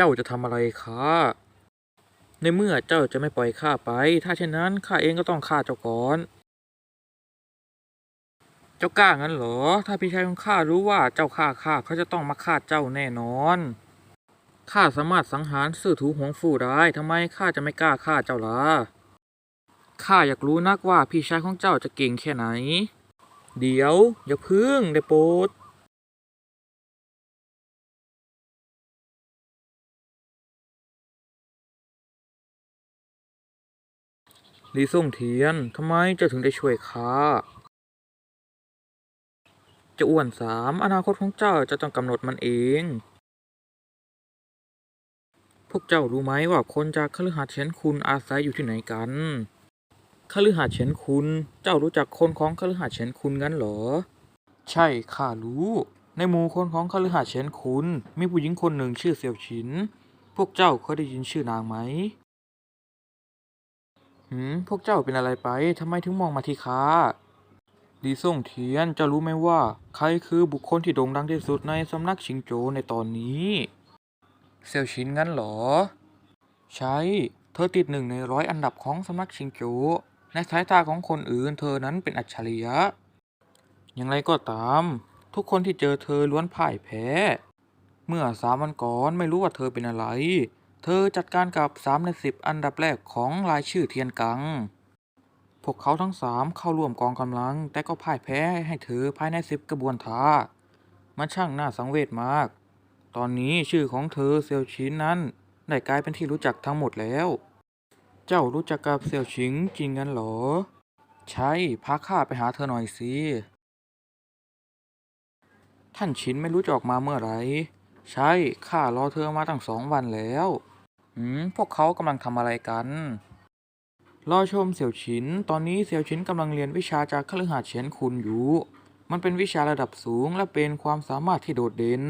เจ้าจะทำอะไรข้าในเมื่อเจ้าจะไม่ปล่อยข้าไป ถ้าเช่นนั้นข้าเองก็ต้องฆ่าเจ้าก่อน เจ้ากล้างั้นเหรอ ถ้าพี่ชายของข้ารู้ว่าเจ้าฆ่าข้าเขาจะต้องมาฆ่าเจ้าแน่นอนข้าสามารถสังหารซื่อถูหวงฟูได้ทำไมข้าจะไม่กล้าฆ่าเจ้าล่ะข้าอยากรู้นักว่าพี่ชายของเจ้าจะเก่งแค่ไหน เดี๋ยว อย่าพึ่งได้โปรด ลีส่งเทียนทำไมเจ้าถึงได้ช่วยข้าจะอ้วนสามอนาคตของเจ้าจะต้องกำหนดมันเอง พวกเจ้ารู้ไหมว่าคนจากคฤหาสน์เฉียนคุณอาศัยอยู่ที่ไหนกันคฤหาสน์เฉียนคุณ เจ้ารู้จักคนของคฤหาสน์เฉียนคุณงั้นเหรอ ใช่ข้ารู้ ในหมู่คนของคฤหาสน์เฉียนคุณ มีผู้หญิงคนหนึ่งชื่อเสี่ยวฉิน พวกเจ้าเคยได้ยินชื่อนางไหม หืมพวกเจ้าเป็นอะไรไปทำไมถึงมองมาที่ข้าลีส่งเทียนเจ้ารู้ไหมว่า ใครคือบุคคลที่โด่งดังที่สุดในสำนักชิงโจในตอนนี้เซียวชินงั้นเหรอ ใช่ เธอติดหนึ่งในร้อยอันดับของสำนักชิงโจในสายตาของคนอื่น เธอนั้นเป็นอัจฉริยะ อย่างไรก็ตาม ทุกคนที่เจอเธอล้วนพ่ายแพ้ เมื่อสามวันก่อนไม่รู้ว่าเธอเป็นอะไร เธอจัดการกับสามในสิบอันดับแรกของรายชื่อเทียนกัง พวกเขาทั้งสามเข้าร่วมกองกำลัง แต่ก็พ่ายแพ้ให้เธอภายในสิบกระบวนท่า มันช่างน่าสังเวชมาก ตอนนี้ชื่อของเธอเซียวชินนั้น ได้กลายเป็นที่รู้จักทั้งหมดแล้ว เจ้ารู้จักกับเซียวชิงจริงงั้นเหรอ ใช่พาข้าไปหาเธอหน่อยสิ ท่านชินไม่รู้จะออกมาเมื่อไหร่ ใช่ ข้ารอเธอมาตั้งสองวันแล้ว หืม พวกเขากำลังทำอะไรกัน รอชมเสี่ยวฉิน ตอนนี้เสี่ยวฉินกำลังเรียนวิชาจากคฤหาสน์เฉียนคุณอยู่ มันเป็นวิชาระดับสูงและเป็นความสามารถที่โดดเด่น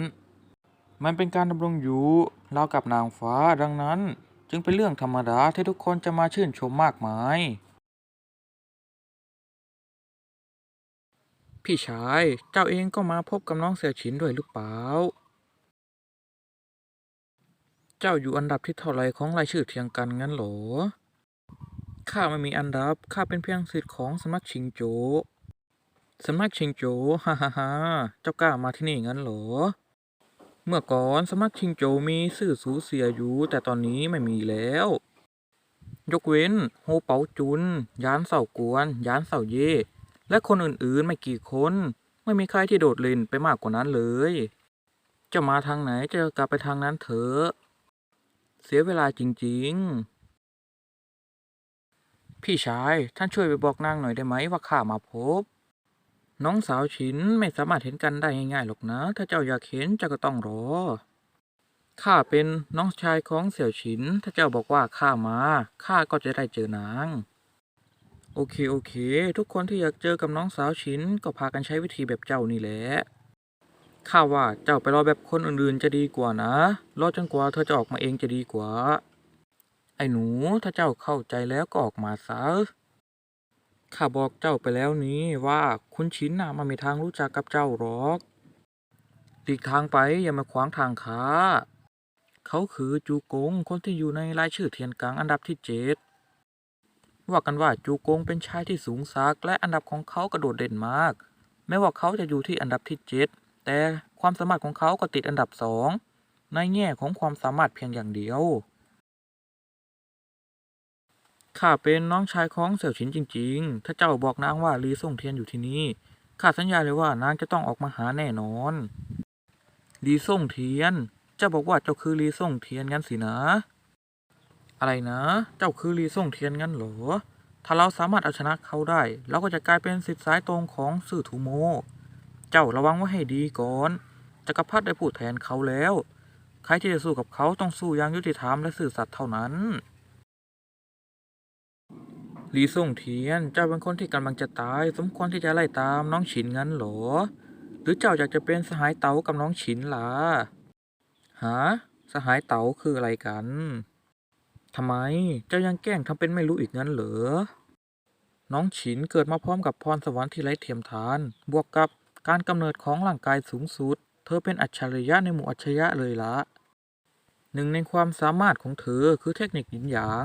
มันเป็นการดำรงอยู่ราวกับนางฟ้า ดังนั้น จึงเป็นเรื่องธรรมดาที่ทุกคนจะมาชื่นชมมากมาย พี่ชาย เจ้าเองก็มาพบกับน้องเสี่ยวฉินด้วยหรือเปล่า เจ้าอยู่อันดับที่เท่าไรของรายชื่อเทียงกันงั้นหรอ ข้าไม่มีอันดับ ข้าเป็นเพียงศิษย์ของสำนักชิงโจ สำนักชิงโจ ฮ่าฮ่าฮ่าเจ้ากล้ามาที่นี่งั้นหรอ เมื่อก่อนสำนักชิงโจมีชื่อสูเสียอยู่ แต่ตอนนี้ไม่มีแล้ว ยกเว้นโฮเปาจุน ยานเสากวน ยานเสาเย่ และคนอื่นๆไม่กี่คน ไม่มีใครที่โดดเด่นไปมากกว่านั้นเลยจะมาทางไหนจะกลับไปทางนั้นเถอะ เสียเวลาจริง ๆ พี่ชาย ท่านช่วยไปบอกนางหน่อยได้ไหมว่าข้ามาพบ น้องสาวฉินไม่สามารถเห็นกันได้ง่ายๆหรอกนะ ถ้าเจ้าอยากเห็นเจ้าก็ต้องรอ ข้าเป็นน้องชายของเสี่ยวฉิน ถ้าเจ้าบอกว่าข้ามา ข้าก็จะได้เจอนาง โอเคโอเค ทุกคนที่อยากเจอกับน้องสาวฉินก็พากันใช้วิธีแบบเจ้านี่แหละ ข้าว่าเจ้าไปรอแบบคนอื่นๆจะดีกว่านะ รอจนกว่าเธอจะออกมาเองจะดีกว่า ไอ้หนูถ้าเจ้าเข้าใจแล้วก็ออกมาซะ ข้าบอกเจ้าไปแล้วนี้ว่าคุณชินน่ะมันมีทางรู้จักกับเจ้าหรอกหลีกทางไปอย่ามาขวางทางข้าเขาคือจูกงคนที่อยู่ในรายชื่อเทียนกังอันดับที่เจ็ดว่ากันว่าจูกงเป็นชายที่สูงสักและอันดับของเขากระโดดเด่นมาก แม้ว่าเขาจะอยู่ที่อันดับที่เจ็ด แต่ความสามารถของเขาก็ติดอันดับสองในแง่ของความสามารถเพียงอย่างเดียว ข้าเป็นน้องชายของเสี่ยวฉินจริง ๆ ถ้าเจ้าบอกนางว่าลีส่งเทียนอยู่ที่นี่ ข้าสัญญาเลยว่านางจะต้องออกมาหาแน่นอน ลีส่งเทียน เจ้าบอกว่าเจ้าคือลีส่งเทียนงั้นสินะ อะไรนะ เจ้าคือลีส่งเทียนงั้นเหรอ ถ้าเราสามารถเอาชนะเขาได้ เราก็จะกลายเป็นสิทธิ์สายตรงของสื่อทูโม เจ้าระวังไว้ให้ดีก่อนจักรพรรดิได้พูดแทนเขาแล้ว ใครที่จะสู้กับเขาต้องสู้อย่างยุติธรรมและซื่อสัตย์เท่านั้นลีส่งเทียน เจ้าเป็นคนที่กำลังจะตาย สมควรที่จะไล่ตามน้องฉินงั้นหรอ หรือเจ้าอยากจะเป็นสหายเต๋ากับน้องฉินล่ะฮะสหายเต๋าคืออะไรกันทำไมเจ้ายังแกล้งทำเป็นไม่รู้อีกงั้นเหรอ น้องฉินเกิดมาพร้อมกับพรสวรรค์ที่ไร้เทียมทาน บวกกับ การกำเนิดของร่างกายสูงสุด เธอเป็นอัจฉริยะในหมู่อัจฉริยะเลยละหนึ่งในความสามารถของเธอคือเทคนิคหยินหยาง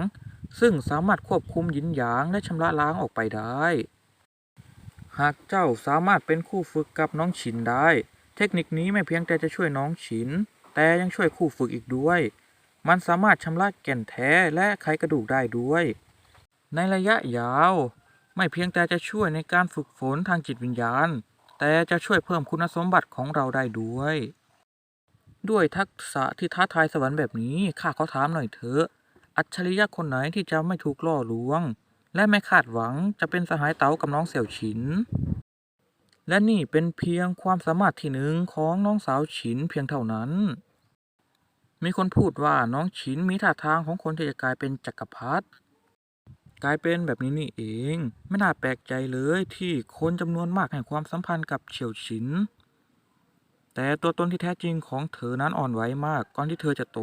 ซึ่งสามารถควบคุมหยินหยางและชำระล้างออกไปได้ หากเจ้าสามารถเป็นคู่ฝึกกับน้องฉินได้ เทคนิคนี้ไม่เพียงแต่จะช่วยน้องฉิน แต่ยังช่วยคู่ฝึกอีกด้วย มันสามารถชำระแก่นแท้และไขกระดูกได้ด้วย ในระยะยาว ไม่เพียงแต่จะช่วยในการฝึกฝนทางจิตวิญญาณ แต่จะช่วยเพิ่มคุณสมบัติของเราได้ด้วย ด้วยทักษะที่ท้าทายสวรรค์แบบนี้ข้าขอถามหน่อยเถอะ อัจฉริยะคนไหนที่จะไม่ถูกล่อลวง และไม่คาดหวังจะเป็นสหายเต๋ากับน้องเสี่ยวฉิน และนี่เป็นเพียงความสามารถที่หนึ่งของน้องสาวฉินเพียงเท่านั้น มีคนพูดว่าน้องฉินมีท่าทางของคนที่จะกลายเป็นจักรพรรดิ กลายเป็นแบบนี้นี่เอง ไม่น่าแปลกใจเลยที่คนจำนวนมากให้ความสัมพันธ์กับเฉียวฉิน แต่ตัวตนที่แท้จริงของเธอนั้นอ่อนไหวมาก ก่อนที่เธอจะโต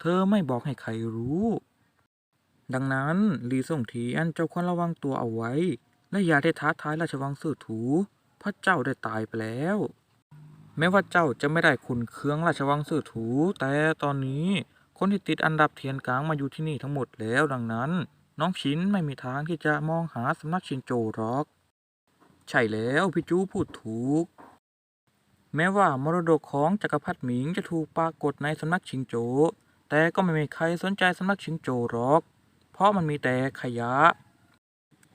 เธอไม่บอกให้ใครรู้ ดังนั้นลีส่งเทียนเจ้าควรระวังตัวเอาไว้ และอย่าได้ท้าทายราชวังซื่อถู พระเจ้าได้ตายไปแล้ว แม้ว่าเจ้าจะไม่ได้ขุนเคืองราชวังซื่อถู แต่ตอนนี้คนที่ติดอันดับเทียนกลางมาอยู่ที่นี่ทั้งหมดแล้วดังนั้น น้องชินไม่มีทางที่จะมองหาสำนักชินโจหรอก ใช่แล้วพี่จูพูดถูก แม้ว่ามรดกของจักรพรรดิหมิงจะถูกปรากฏในสำนักชิงโจ แต่ก็ไม่มีใครสนใจสำนักชิงโจหรอก เพราะมันมีแต่ขยะ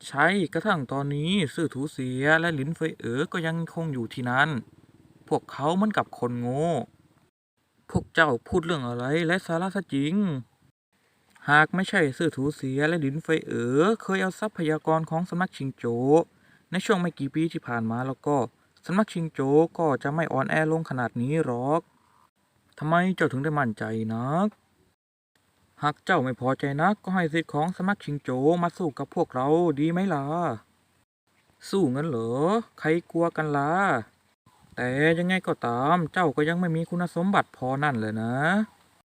ใช่กระทั่งตอนนี้ซื่อถูเสียและหลินเฟยเอ๋อก็ยังคงอยู่ที่นั่น พวกเขาเหมือนกับคนโง่ พวกเจ้าพูดเรื่องอะไรและสาระซะจริง หากไม่ใช่ซื่อถูเสียและหลินเฟเอ๋อเคยเอาทรัพยากรของสำนักชิงโจ ในช่วงไม่กี่ปีที่ผ่านมาแล้วก็สำนักชิงโจก็จะไม่อ่อนแอลงขนาดนี้หรอกทำไมเจ้าถึงได้มั่นใจนัก หากเจ้าไม่พอใจนักก็ให้สิทธิ์ของสำนักชิงโจมาสู้กับพวกเราดีไหมล่ะ สู้งั้นเหรอ ใครกลัวกันล่ะ แต่ยังไงก็ตามเจ้าก็ยังไม่มีคุณสมบัติพอนั่นเลยนะ